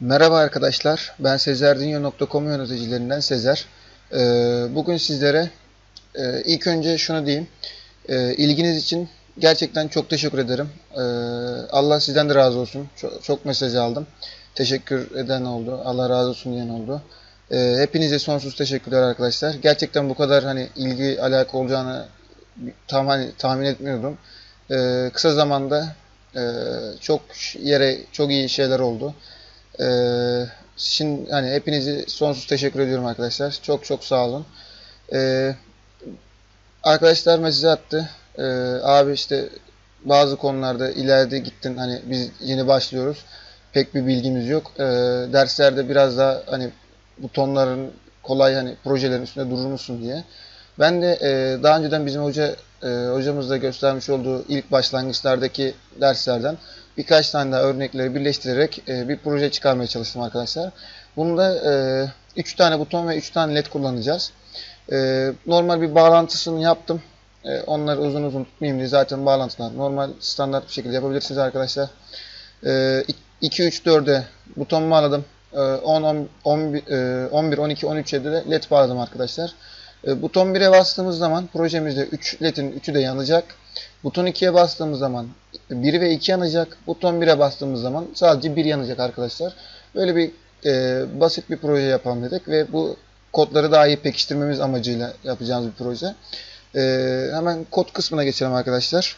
Merhaba arkadaşlar, ben sezerdinyo.com yöneticilerinden Sezer. Ee, Bugün sizlere e, ilk önce şunu diyeyim, Ee, ilginiz için gerçekten çok teşekkür ederim. Ee, Allah sizden de razı olsun, çok, mesaj aldım. Teşekkür eden oldu, Allah razı olsun diyen oldu. Hepinize sonsuz teşekkürler arkadaşlar. Gerçekten bu kadar hani ilgi alaka olacağını tam hani tahmin etmiyordum. Kısa zamanda e, çok yere çok iyi şeyler oldu. Ee, şimdi hani hepinizi sonsuz teşekkür ediyorum arkadaşlar. Çok çok sağ olun. Ee, arkadaşlar mesaj attı. Ee, abi işte bazı konularda ileride gittin hani biz yeni başlıyoruz. Pek bir bilgimiz yok. Ee, derslerde biraz daha hani butonların kolay hani projelerin üstünde durur musun diye. Ben de e, daha önceden bizim hoca e, hocamızda göstermiş olduğu ilk başlangıçlardaki derslerden birkaç tane daha örnekleri birleştirerek e, bir proje çıkarmaya çalıştım arkadaşlar. Bunda 3 tane buton ve 3 tane led kullanacağız. E, normal bir bağlantısını yaptım. E, onları uzun uzun tutmayayım diye zaten bağlantılar normal standart bir şekilde yapabilirsiniz arkadaşlar. E, 2 3 4'e buton bağladım. E, 10 10 11 11 12 13'e de led bağladım arkadaşlar. E, buton 1'e bastığımız zaman projemizde 3 ledin 3'ü de yanacak. Buton 2'ye bastığımız zaman 1 ve 2 yanacak. Buton 1'e bastığımız zaman sadece 1 yanacak arkadaşlar. Böyle bir e, basit bir proje yapalım dedik ve bu kodları daha iyi pekiştirmemiz amacıyla yapacağımız bir proje. E, hemen kod kısmına geçelim arkadaşlar.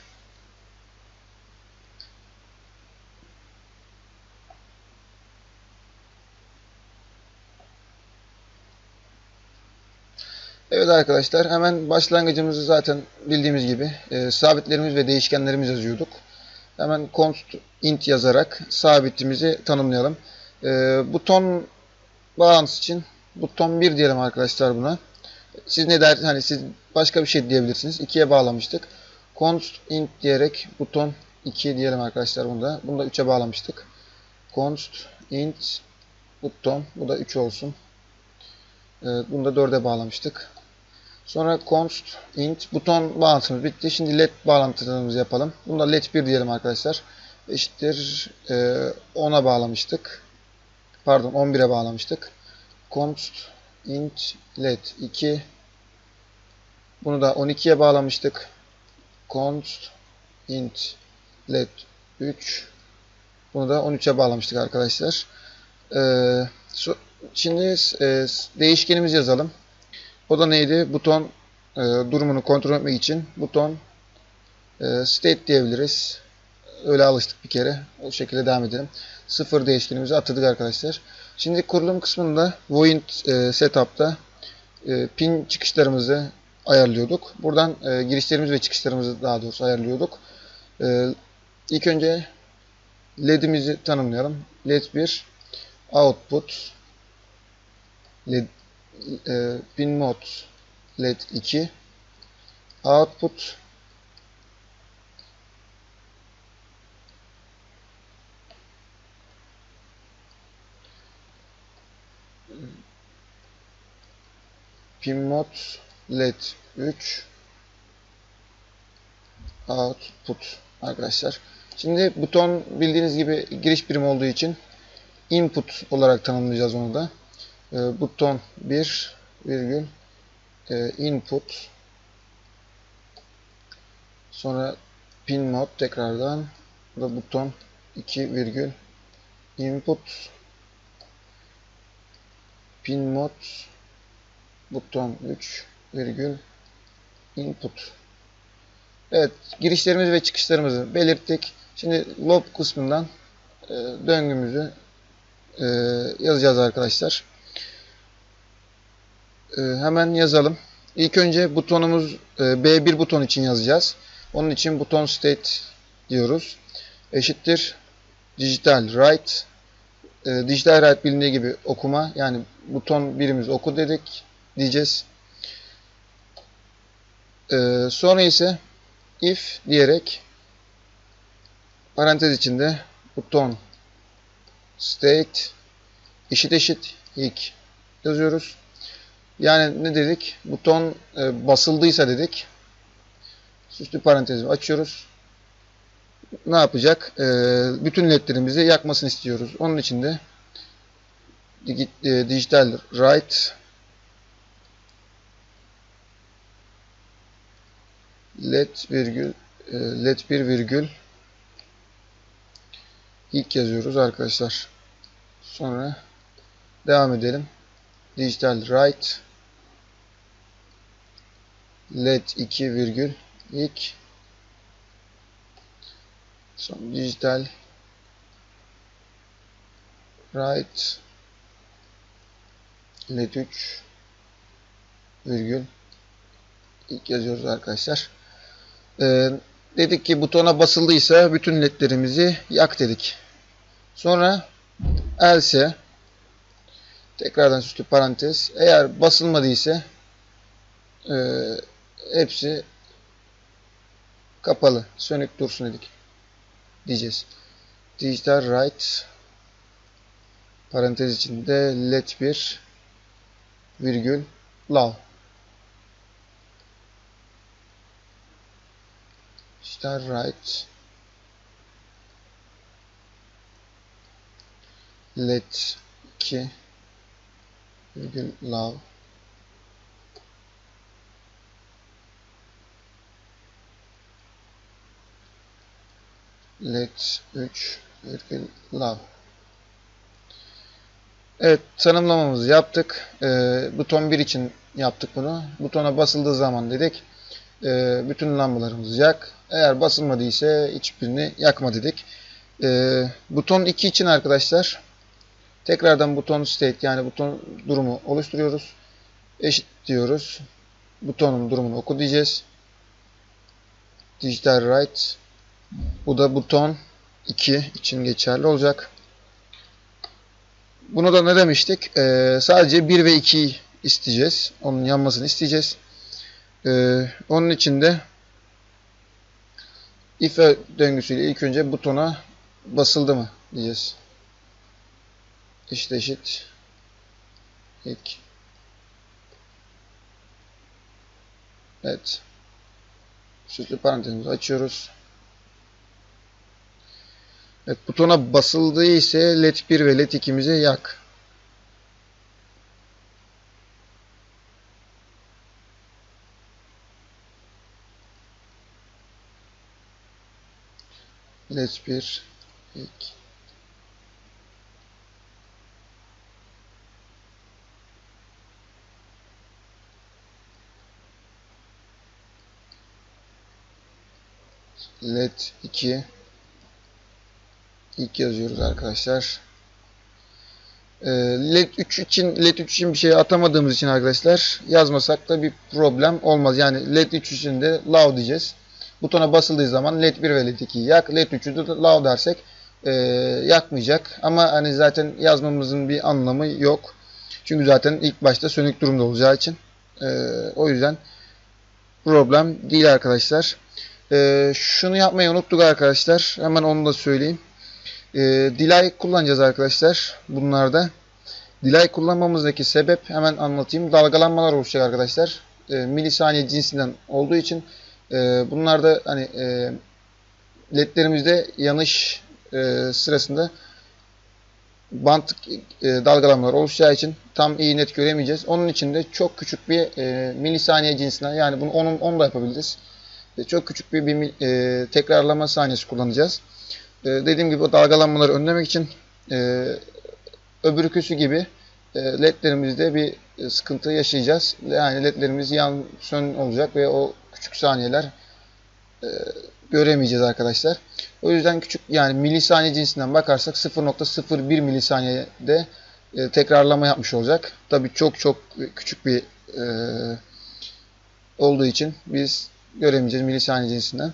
Evet arkadaşlar hemen başlangıcımızı zaten bildiğimiz gibi e, sabitlerimiz ve değişkenlerimiz yazıyorduk. Hemen const int yazarak sabitimizi tanımlayalım. E, buton bağlantısı için buton 1 diyelim arkadaşlar buna. Siz ne der hani siz başka bir şey diyebilirsiniz. 2'ye bağlamıştık. const int diyerek buton 2 diyelim arkadaşlar bunda. Bunu da 3'e bağlamıştık. const int buton bu da 3 olsun. E, bunu da 4'e bağlamıştık. Sonra const int buton bağlantımız bitti. Şimdi led bağlantılarımızı yapalım. Bunda led 1 diyelim arkadaşlar. Eşittir e, 10'a bağlamıştık. Pardon 11'e bağlamıştık. const int led 2 bunu da 12'ye bağlamıştık. const int led 3 bunu da 13'e bağlamıştık arkadaşlar. Ee, şimdi e, değişkenimizi yazalım. O da neydi? Buton e, durumunu kontrol etmek için buton e, state diyebiliriz. Öyle alıştık bir kere. O şekilde devam edelim. Sıfır değişkenimizi atadık arkadaşlar. Şimdi kurulum kısmında void e, setup'ta e, pin çıkışlarımızı ayarlıyorduk. Buradan e, girişlerimizi ve çıkışlarımızı daha doğrusu ayarlıyorduk. E, ilk önce led'imizi tanımlayalım. led 1 output led e, pin mod led 2 output pin mod led 3 output arkadaşlar. Şimdi buton bildiğiniz gibi giriş birim olduğu için input olarak tanımlayacağız onu da e, buton 1 virgül e, input sonra pin mod tekrardan da buton 2 virgül input pin mod buton 3 virgül input Evet girişlerimizi ve çıkışlarımızı belirttik. Şimdi lob kısmından e, döngümüzü e, yazacağız arkadaşlar. E, hemen yazalım. İlk önce butonumuz e, B1 buton için yazacağız. Onun için buton state diyoruz. Eşittir digital write. E, digital write bilindiği gibi okuma. Yani buton birimiz oku dedik diyeceğiz. E, sonra ise if diyerek parantez içinde buton state eşit eşit ilk yazıyoruz. Yani ne dedik? Buton e, basıldıysa dedik. Süslü parantezi açıyoruz. Ne yapacak? E, bütün ledlerimizi yakmasını istiyoruz. Onun için de e, dijital write let virgül e, let bir virgül ilk yazıyoruz arkadaşlar. Sonra devam edelim. Dijital write let 2 virgül ilk son dijital. Write let 3 virgül ilk yazıyoruz arkadaşlar. Ee, dedik ki butona basıldıysa bütün ledlerimizi yak dedik. Sonra else tekrardan süslü parantez. Eğer basılmadıysa e, hepsi kapalı. Sönük dursun dedik. Diyeceğiz. Digital write parantez içinde let 1 virgül lav Digital write let 2 virgül lav let 3 virgül lav Evet tanımlamamızı yaptık. Ee, buton 1 için yaptık bunu. Butona basıldığı zaman dedik. e, bütün lambalarımızı yak. Eğer basılmadıysa hiçbirini yakma dedik. Ee, buton 2 için arkadaşlar tekrardan buton state yani buton durumu oluşturuyoruz. Eşit diyoruz. Butonun durumunu oku diyeceğiz. Digital write bu da buton 2 için geçerli olacak. Bunu da ne demiştik? Ee, sadece 1 ve 2'yi isteyeceğiz. Onun yanmasını isteyeceğiz. Ee, onun için de if döngüsüyle ilk önce butona basıldı mı diyeceğiz. Eşit eşit ilk Evet. Süslü parantezimizi açıyoruz. Evet, butona basıldığı ise led 1 ve led 2'mizi yak. led 1 ilk led 2 ilk yazıyoruz arkadaşlar. Ee, LED 3 için LED 3 için bir şey atamadığımız için arkadaşlar yazmasak da bir problem olmaz. Yani LED 3 için de low diyeceğiz. Butona basıldığı zaman LED 1 ve LED 2'yi yak. LED 3'ü de low dersek e, yakmayacak. Ama hani zaten yazmamızın bir anlamı yok. Çünkü zaten ilk başta sönük durumda olacağı için. E, o yüzden problem değil arkadaşlar. E, şunu yapmayı unuttuk arkadaşlar. Hemen onu da söyleyeyim. E, delay kullanacağız arkadaşlar bunlarda. Delay kullanmamızdaki sebep hemen anlatayım. Dalgalanmalar oluşacak arkadaşlar. E, milisaniye cinsinden olduğu için e, bunlarda hani e, ledlerimizde yanış e, sırasında bant e, dalgalanmalar oluşacağı için tam iyi net göremeyeceğiz. Onun için de çok küçük bir e, milisaniye cinsinden yani bunu 10 10 da yapabiliriz. E, çok küçük bir, bir e, tekrarlama saniyesi kullanacağız. E, dediğim gibi o dalgalanmaları önlemek için e, öbürküsü gibi e, ledlerimizde bir e, sıkıntı yaşayacağız. Yani ledlerimiz yan sön olacak ve o küçük saniyeler e, göremeyeceğiz arkadaşlar. O yüzden küçük yani milisaniye cinsinden bakarsak 0.01 milisaniyede e, tekrarlama yapmış olacak. Tabi çok çok küçük bir e, olduğu için biz göremeyeceğiz milisaniye cinsinden.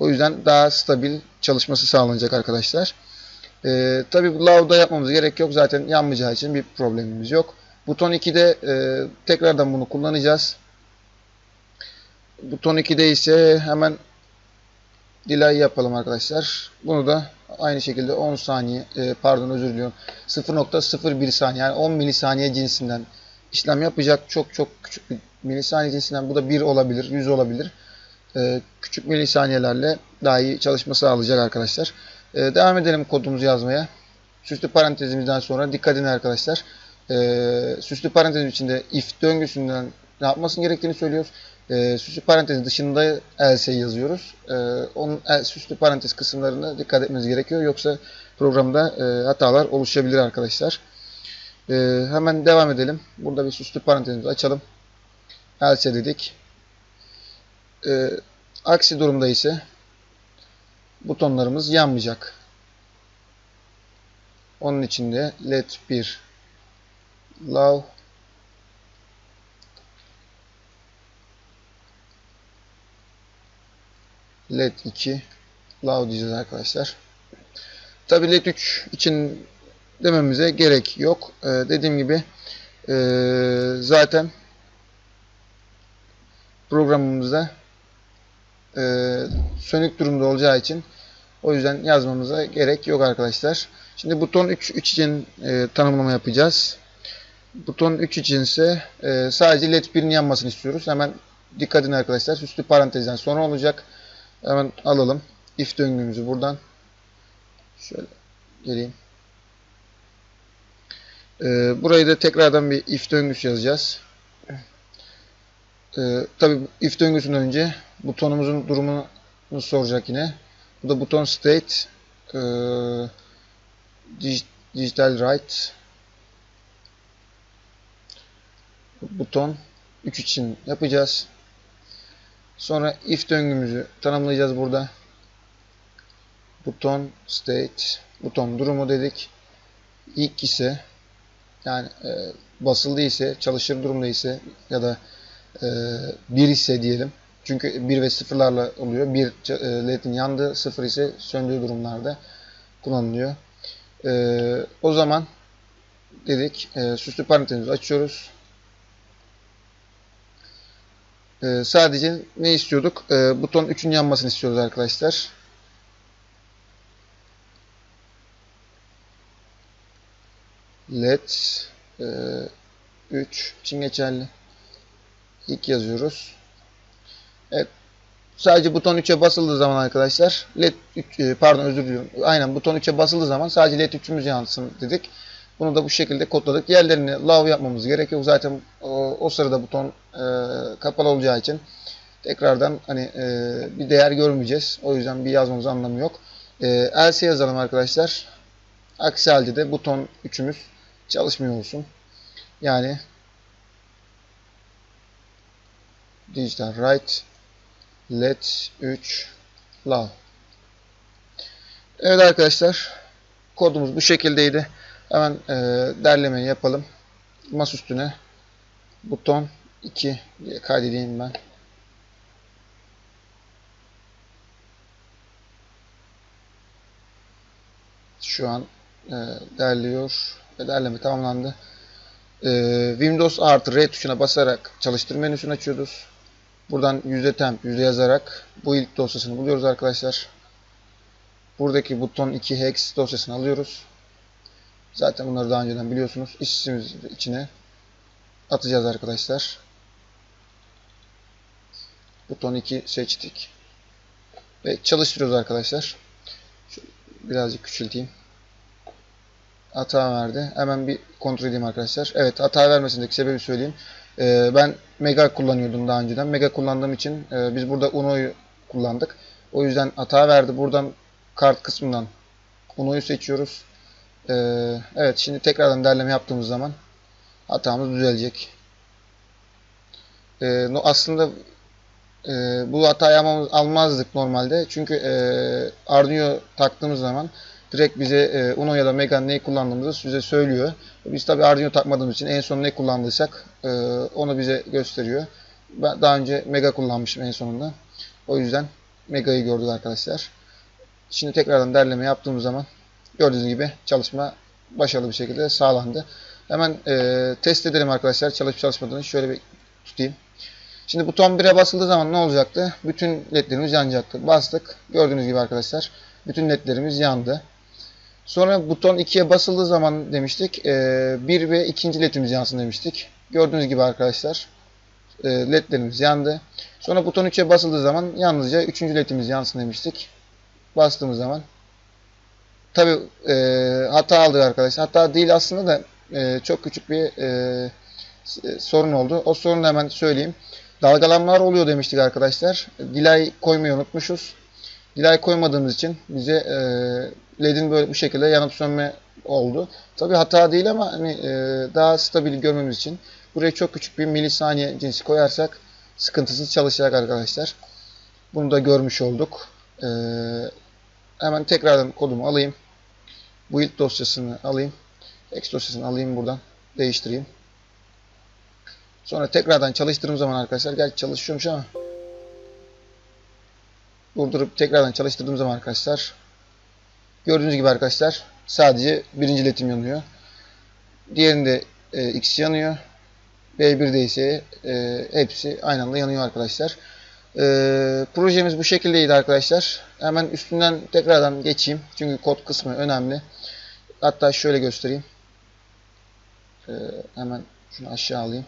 O yüzden daha stabil çalışması sağlanacak arkadaşlar. Ee, Tabi bu lavda yapmamız gerek yok. Zaten yanmayacağı için bir problemimiz yok. Buton 2'de e, tekrardan bunu kullanacağız. Buton 2'de ise hemen delay yapalım arkadaşlar. Bunu da aynı şekilde 10 saniye e, pardon özür diliyorum 0.01 saniye yani 10 milisaniye cinsinden işlem yapacak. Çok çok küçük bir milisaniye cinsinden bu da 1 olabilir 100 olabilir. E, küçük milisaniyelerle daha iyi çalışma sağlayacak arkadaşlar. E, devam edelim kodumuzu yazmaya. süslü parantezimizden sonra dikkat edin arkadaşlar. Ee, süslü parantezin içinde if döngüsünden ne yapmasın gerektiğini söylüyoruz. Ee, süslü parantezin dışında else yazıyoruz. Ee, onun süslü parantez kısımlarına dikkat etmeniz gerekiyor. Yoksa programda e, hatalar oluşabilir arkadaşlar. Hemen devam edelim. Burada bir süslü parantezimizi açalım. Else dedik. Ee, aksi durumda ise butonlarımız yanmayacak. Onun için de let 1 love led 2 love diyeceğiz arkadaşlar. Tabi led 3 için dememize gerek yok. Ee, dediğim gibi ee, zaten programımızda ee, sönük durumda olacağı için o yüzden yazmamıza gerek yok arkadaşlar. Şimdi buton 3, 3 için e, tanımlama yapacağız. Buton 3 için ise e, sadece led 1'in yanmasını istiyoruz. Hemen dikkat edin arkadaşlar. Üstü parantezden sonra olacak. Hemen alalım. If döngümüzü buradan. Şöyle geleyim. E, burayı da tekrardan bir if döngüsü yazacağız. E, Tabi if döngüsünden önce butonumuzun durumunu soracak yine. Bu da buton state e, dig- digital right buton 3 için yapacağız. Sonra if döngümüzü tanımlayacağız burada. Buton state buton durumu dedik. İlk ise yani e, basılı ise çalışır durumda ise ya da 1 ise diyelim. Çünkü 1 ve 0'larla oluyor. 1 e, ledin yandığı, 0 ise söndüğü durumlarda kullanılıyor. E, o zaman dedik e, süslü parantezimizi açıyoruz. E, sadece ne istiyorduk? E, buton 3'ün yanmasını istiyoruz arkadaşlar. Led e, 3 için geçerli. İlk yazıyoruz. Evet. Sadece buton 3'e basıldığı zaman arkadaşlar led 3 e, pardon özür diliyorum. Aynen buton 3'e basıldığı zaman sadece led 3'ümüz yansın dedik. Bunu da bu şekilde kodladık. Diğerlerini love yapmamız gerekiyor. Zaten o, o sırada buton e, kapalı olacağı için tekrardan hani e, bir değer görmeyeceğiz. O yüzden bir yazmamız anlamı yok. E, else yazalım arkadaşlar. Aksi halde de buton 3'ümüz çalışmıyor olsun. Yani digital right let 3 love. Evet arkadaşlar kodumuz bu şekildeydi. Hemen e, derlemeyi yapalım. Mas üstüne buton 2 diye kaydedeyim ben. Şu an e, derliyor ve derleme tamamlandı. E, Windows artı R tuşuna basarak çalıştır menüsünü açıyoruz. Buradan yüzde temp, yüzde yazarak bu ilk dosyasını buluyoruz arkadaşlar. Buradaki buton 2 hex dosyasını alıyoruz. Zaten bunları daha önceden biliyorsunuz. İşimiz içine atacağız arkadaşlar. Buton 2 seçtik. Ve çalıştırıyoruz arkadaşlar. Şöyle birazcık küçülteyim. Hata verdi. Hemen bir kontrol edeyim arkadaşlar. Evet hata vermesindeki sebebi söyleyeyim. Ee, ben Mega kullanıyordum daha önceden. Mega kullandığım için e, biz burada Uno'yu kullandık. O yüzden hata verdi. Buradan kart kısmından Uno'yu seçiyoruz. Ee, evet şimdi tekrardan derleme yaptığımız zaman hatamız düzelecek. No, aslında e, bu hatayı almazdık normalde. Çünkü e, Arduino taktığımız zaman direkt bize e, Uno ya da Mega neyi kullandığımızı bize söylüyor. Biz tabi Arduino takmadığımız için en son ne kullandıysak e, onu bize gösteriyor. Ben daha önce Mega kullanmışım en sonunda. O yüzden Mega'yı gördük arkadaşlar. Şimdi tekrardan derleme yaptığımız zaman gördüğünüz gibi çalışma başarılı bir şekilde sağlandı. Hemen e, test edelim arkadaşlar çalışıp çalışmadığını. Şöyle bir tutayım. Şimdi buton 1'e basıldığı zaman ne olacaktı? Bütün ledlerimiz yanacaktı. Bastık. Gördüğünüz gibi arkadaşlar bütün ledlerimiz yandı. Sonra buton 2'ye basıldığı zaman demiştik. E, 1 ve 2. ledimiz yansın demiştik. Gördüğünüz gibi arkadaşlar e, ledlerimiz yandı. Sonra buton 3'e basıldığı zaman yalnızca 3. ledimiz yansın demiştik. Bastığımız zaman tabi hata aldık arkadaşlar. Hata değil aslında da e, çok küçük bir e, s- sorun oldu. O sorunu hemen söyleyeyim. Dalgalanmalar oluyor demiştik arkadaşlar. Delay koymayı unutmuşuz. Delay koymadığımız için bize e, LED'in böyle bu şekilde yanıp sönme oldu. Tabi hata değil ama hani e, daha stabil görmemiz için buraya çok küçük bir milisaniye cinsi koyarsak sıkıntısız çalışacak arkadaşlar. Bunu da görmüş olduk. E, hemen tekrardan kodumu alayım. Build dosyasını alayım. X dosyasını alayım buradan. Değiştireyim. Sonra tekrardan çalıştırdığım zaman arkadaşlar gerçi çalışıyormuş ama durdurup tekrardan çalıştırdığım zaman arkadaşlar gördüğünüz gibi arkadaşlar sadece birinci led'im yanıyor. Diğerinde e, X yanıyor. B1'de ise e, hepsi aynı anda yanıyor arkadaşlar. E, projemiz bu şekildeydi arkadaşlar. Hemen üstünden tekrardan geçeyim. Çünkü kod kısmı önemli. Hatta şöyle göstereyim. E, hemen şunu aşağı alayım.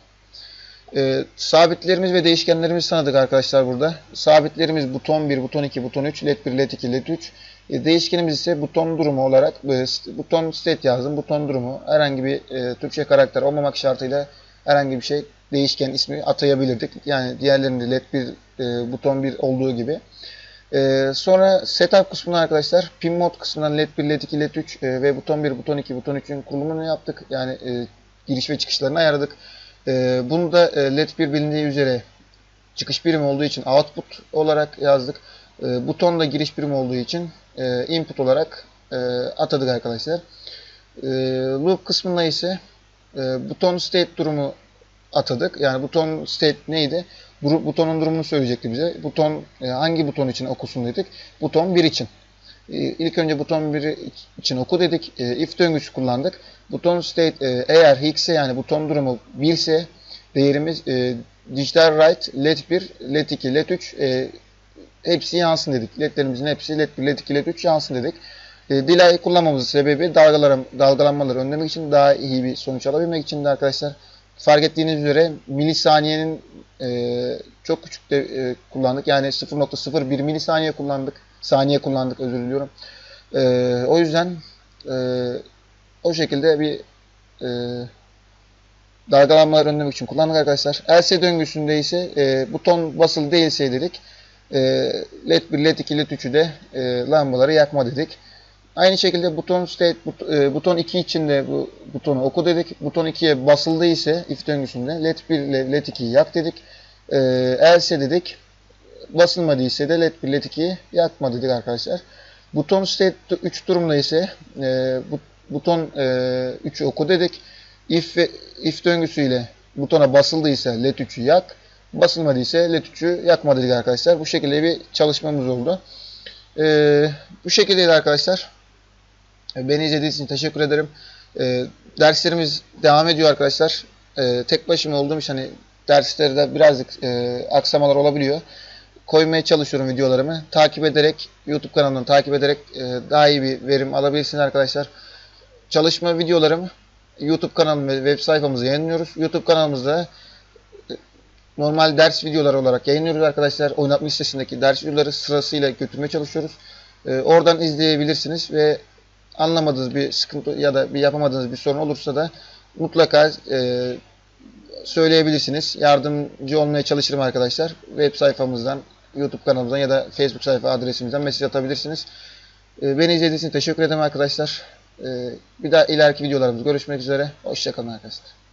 E, sabitlerimiz ve değişkenlerimizi tanıdık arkadaşlar burada. Sabitlerimiz buton 1, buton 2, buton 3, led 1, led 2, led 3. E, değişkenimiz ise buton durumu olarak e, buton state yazdım. Buton durumu herhangi bir e, Türkçe karakter olmamak şartıyla herhangi bir şey değişken ismi atayabilirdik. Yani diğerlerinde led 1, e, buton 1 olduğu gibi. E, sonra setup kısmında arkadaşlar pin mod kısmından led 1, led 2, led 3 e, ve buton 1, buton 2, buton 3'ün kurulumunu yaptık. Yani e, giriş ve çıkışlarını ayarladık. E, bunu da e, led 1 bilindiği üzere çıkış birimi olduğu için output olarak yazdık. E, buton da giriş birimi olduğu için e, input olarak e, atadık arkadaşlar. E, loop kısmında ise e, buton state durumu atadık. Yani buton state neydi? Butonun durumunu söyleyecekti bize. Buton e, hangi buton için okusun dedik. Buton 1 için. E, ilk önce buton 1 için oku dedik. E, if döngüsü kullandık. Buton state e, eğer hix'e yani buton durumu 1 ise değerimiz e, digital write led 1, led 2, led 3 e, hepsi yansın dedik. LED'lerimizin hepsi led 1, led 2, led 3 yansın dedik. E, delay kullanmamızın sebebi dalgalara, dalgalanmaları önlemek için daha iyi bir sonuç alabilmek için de arkadaşlar fark ettiğiniz üzere milisaniyenin e, çok küçük de e, kullandık. Yani 0.01 milisaniye kullandık. Saniye kullandık özür diliyorum. E, o yüzden e, o şekilde bir e, dalgalanmaları önlemek için kullandık arkadaşlar. LC döngüsünde ise e, buton basılı değilse dedik. E, LED 1, LED 2, LED 3'ü de e, lambaları yakma dedik. Aynı şekilde buton state but, e, buton 2 için de bu butonu oku dedik. Buton 2'ye basıldı ise if döngüsünde LED 1 ile LED 2'yi yak dedik. E, else dedik. Basılmadıysa de LED 1 LED 2'yi yakma dedik arkadaşlar. Buton state 3 durumda ise e, bu, buton e, 3'ü oku dedik. If if döngüsüyle butona basıldıysa LED 3'ü yak. Basılmadıysa LED 3'ü yakma dedik arkadaşlar. Bu şekilde bir çalışmamız oldu. Ee, bu şekildeydi arkadaşlar. Beni izlediğiniz için teşekkür ederim. Ee, derslerimiz devam ediyor arkadaşlar. Ee, tek başıma olduğum için hani derslerde birazcık e, aksamalar olabiliyor. Koymaya çalışıyorum videolarımı. Takip ederek, YouTube kanalından takip ederek e, daha iyi bir verim alabilirsiniz arkadaşlar. Çalışma videolarımı YouTube kanalım ve web sayfamızda yayınlıyoruz. YouTube kanalımızda normal ders videoları olarak yayınlıyoruz arkadaşlar. Oynatma listesindeki ders videoları sırasıyla götürmeye çalışıyoruz. Ee, oradan izleyebilirsiniz ve anlamadığınız bir sıkıntı ya da bir yapamadığınız bir sorun olursa da mutlaka e, söyleyebilirsiniz. Yardımcı olmaya çalışırım arkadaşlar. Web sayfamızdan, YouTube kanalımızdan ya da Facebook sayfa adresimizden mesaj atabilirsiniz. Ee, beni izlediğiniz için teşekkür ederim arkadaşlar. Ee, bir daha ileriki videolarımızda görüşmek üzere. Hoşçakalın arkadaşlar.